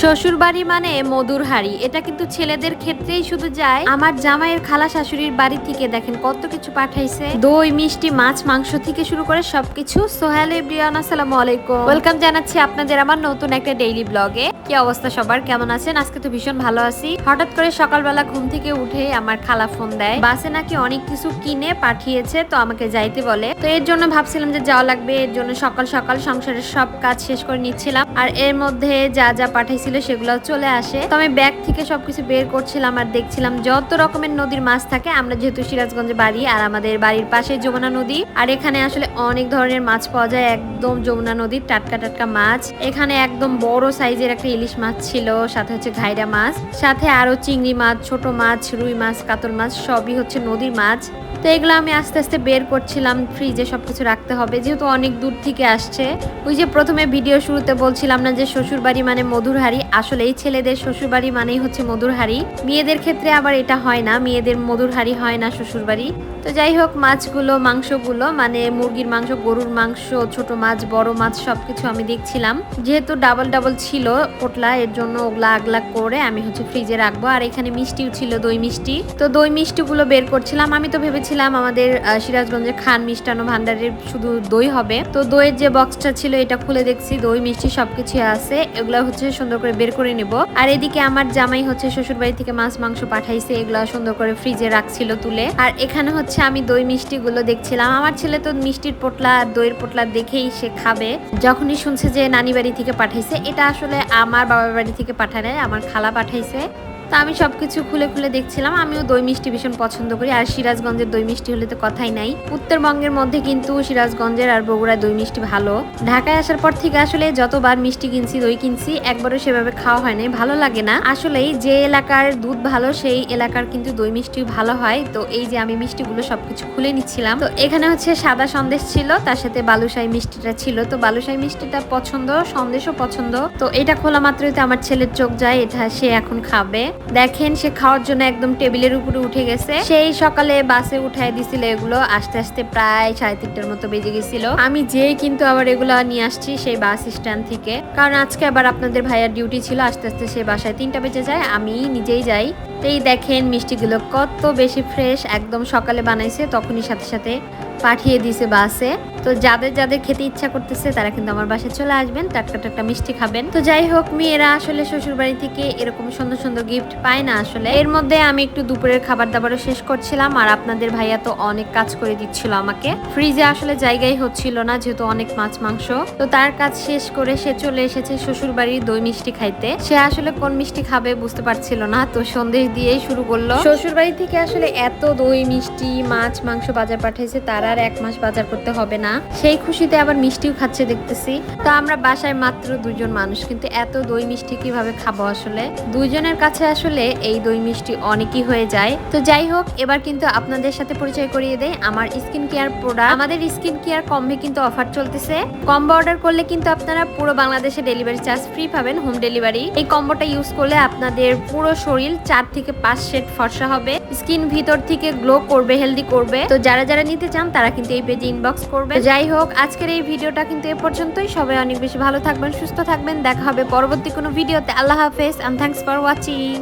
শ্বশুর বাড়ি মানে মধুর হাড়ি এটা কিন্তু ছেলেদের ক্ষেত্রেই শুধু যায়। আমার জামাইয়ের খালা শাশুড়ির বাড়ি থেকে দেখেন কত কিছু পাঠাইছে। দই, মিষ্টি, মাছ, মাংস থেকে শুরু করে সবকিছু। সোহেল আসসালামু আলাইকুম। ওয়েলকাম জানাচ্ছি আপনাদের আমার নতুন একটা ডেইলি ব্লগে কি অবস্থা সবার? কেমন আছেন? আজকে তো ভীষণ ভালো আছি। হঠাৎ করে সকালবেলা ঘুম থেকে উঠে আমার খালা ফোন দেয়। বাসে নাকি অনেক কিছু কিনে পাঠিয়েছে, তো আমাকে যাইতে বলে। তো এর জন্য ভাবছিলাম যে যাওয়া লাগবে। এর জন্য সকাল সকাল সংসারের সব কাজ শেষ করে নিচ্ছিলাম। আর এর মধ্যে যা যা পাঠাইছিল সেগুলো চলে আসে। তো আমি ব্যাগ থেকে সবকিছু বের করছিলাম আর দেখছিলাম যত রকমের নদীর মাছ থাকে, আমরা যেহেতু সিরাজগঞ্জে বাড়ি আর আমাদের বাড়ির পাশে যমুনা নদী, আর এখানে আসলে অনেক ধরনের মাছ পাওয়া যায়, একদম যমুনা নদীর টাটকা টাটকা মাছ। এখানে একদম বড় সাইজের একটা ইলিশ মাছ ছিল, সাথে হচ্ছে ঘাইরা মাছ, সাথে আরও চিংড়ি মাছ, ছোট মাছ, রুই মাছ, কাতল মাছ, সবই হচ্ছে নদীর মাছ। তো এগুলো আমি আস্তে আস্তে বের করছিলাম ফ্রিজে সবকিছু রাখতে হবে, যেহেতু অনেক দূর থেকে আসছে। ওই যে প্রথমে ভিডিও শুরুতে বলছিলাম না যে শ্বশুর বাড়ি মানে মধুর হাড়ি আসলে এই ছেলেদের শ্বশুরবাড়ি মানেই হচ্ছে মধুর হাড়ি মেয়েদের ক্ষেত্রে আবার এটা হয় না, মেয়েদের মধুর হাড়ি হয় না শ্বশুরবাড়ি। তো যাই হোক, মাছগুলো, মাংসগুলো মানে মুরগির মাংস, গরুর মাংস, ছোট মাছ, বড় মাছ, সবকিছু আমি দেখছিলাম। যেহেতু ডাবল ডাবল ছিল পোটলা, এর জন্য ওগুলা আগলা করে আমি হচ্ছে ফ্রিজে রাখব। আর এখানে মিষ্টিও ছিল, দই মিষ্টি। তো দই মিষ্টিগুলো বের করছিলাম। আমি তো ভেবেছিলাম আমাদের সিরাজগঞ্জের খান মিষ্টান্ন ভান্ডারের শুধু দই হবে। তো দইয়ের যে বক্সটা ছিল, এটা খুলে দেখছি। দই, মিষ্টি সবকিছু আছে। এগুলো হচ্ছে সুন্দর করে বের করে নেব। আর এদিকে আমার জামাই হচ্ছে শ্বশুর বাড়ি থেকে মাছ, মাংস পাঠাইছে, এগুলো সুন্দর করে ফ্রিজে রাখছিল তুলে। আর এখানে হচ্ছে আমি দই মিষ্টি গুলো দেখছিলাম। আমার ছেলে তো মিষ্টির পোটলা আর দইয়ের পোটলা দেখেই সে খাবে। যখনই শুনছে যে নানি বাড়ি থেকে পাঠাইছে, এটা আসলে আমার বাবার বাড়ি থেকে পাঠায় আমার খালা পাঠাইছে। তা আমি সব কিছু খুলে খুলে দেখছিলাম। আমিও দই মিষ্টি ভীষণ পছন্দ করি। আর সিরাজগঞ্জের দই মিষ্টি হলে তো কথাই নাই। উত্তরবঙ্গের মধ্যে কিন্তু সিরাজগঞ্জের আর বগুড়ার দই মিষ্টি ভালো। ঢাকায় আসার পর থেকে আসলে যতবার মিষ্টি কিনছি, দই কিনছি, একবারও সেভাবে খাওয়া হয় নাই। ভালো লাগে না। আসলেই যে এলাকার দুধ ভালো, সেই এলাকার কিন্তু দই মিষ্টি ভালো হয়। তো এই যে আমি মিষ্টিগুলো সবকিছু খুলে নিচ্ছিলাম। তো এখানে হচ্ছে সাদা সন্দেশ ছিল, তার সাথে বালুশাই মিষ্টিটা ছিল। তো বালুশাই মিষ্টিটা পছন্দ, সন্দেশও পছন্দ। তো এটা খোলা মাত্রই তো আমার ছেলের চোখ যায়, এটা সে এখন খাবে। দেখেন সে খাওয়ার জন্য একদম টেবিলের উপরে উঠে গেছে। সেই সকালে বাসে উঠাই দিছিল এগুলো, আস্তে আস্তে প্রায় সাড়ে তিনটার মতো বেজে গেছিল। আমি যেই কিন্তু আবার এগুলো নিয়ে আসছি সেই বাস স্ট্যান্ড থেকে। কারণ আজকে আবার আপনাদের ভাইয়ার ডিউটি ছিল, আস্তে আস্তে সে বাসায় তিনটা বেজে যায়, আমি নিজেই যাই। তো এই দেখেন মিষ্টিগুলো কত বেশি ফ্রেশ একদম সকালে বানাইছে, তখনই সাথে সাথে পাঠিয়ে দিছে বাসে। তো যাদের যাদের খেতে ইচ্ছা করতেছে, তারা কিন্তু আমার বাসায় চলে আসবেন, টাটকা টাটকা মিষ্টি খাবেন। তো যাই হোক, মেয়েরা আসলে শ্বশুর বাড়ি থেকে এরকম সুন্দর সুন্দর গিফট পায় না আসলে। এর মধ্যে আমি একটু দুপুরের খাবার দাবারও শেষ করছিলাম, আর আপনাদের ভাইয়া তো অনেক কাজ করে দিচ্ছিল আমাকে। ফ্রিজে আসলে জায়গাই হচ্ছিল না, যেহেতু অনেক মাছ, মাংস। তো তার কাজ শেষ করে সে চলে এসেছে শ্বশুর বাড়ির দই মিষ্টি খাইতে। সে আসলে কোন মিষ্টি খাবে বুঝতে পারছিল না, তো সন্দেশ দিয়েই শুরু করল। শ্বশুর বাড়ি থেকে আসলে এত দই, মিষ্টি, মাছ, মাংস বাজার পাঠাইছে তার আর এক মাস বাজার করতে হবে না। সেই খুশিতে আবার মিষ্টিও খাচ্ছে দেখতেছি। তো আমরা বাসায় মাত্র দুজন মানুষ, কিন্তু এত দই মিষ্টি কীভাবে খাব আসলে? দুইজনের কাছে আসলে এই দই মিষ্টি অনেকই হয়ে যায়। তো যাই হোক, এবার কিন্তু আপনাদের সাথে পরিচয় করিয়ে দেয় আমার স্কিন কেয়ার প্রোডাক্ট আমাদের স্কিন কেয়ার কম্বে কিন্তু অফার চলতেছে। কম্বো অর্ডার করলে কিন্তু আপনারা পুরো বাংলাদেশে ডেলিভারি চার্জ ফ্রি পাবেন হোম ডেলিভারি এই কম্বোটা ইউজ করলে আপনাদের পুরো শরীর চার থেকে পাঁচ শেড ফর্সা হবে। স্কিন ভিতর থেকে গ্লো করবে হেলদি করবে। তো যারা যারা নিতে চান তারা কিন্তু এই পেজে ইনবক্স করবে যাই হোক, আজকের এই ভিডিওটা কিন্তু এ পর্যন্তই। সবাই অনেক বেশি ভালো থাকবেন, সুস্থ থাকবেন। দেখা হবে পরবর্তী কোনো ভিডিওতে। আল্লাহ হাফেজ। And thanks for watching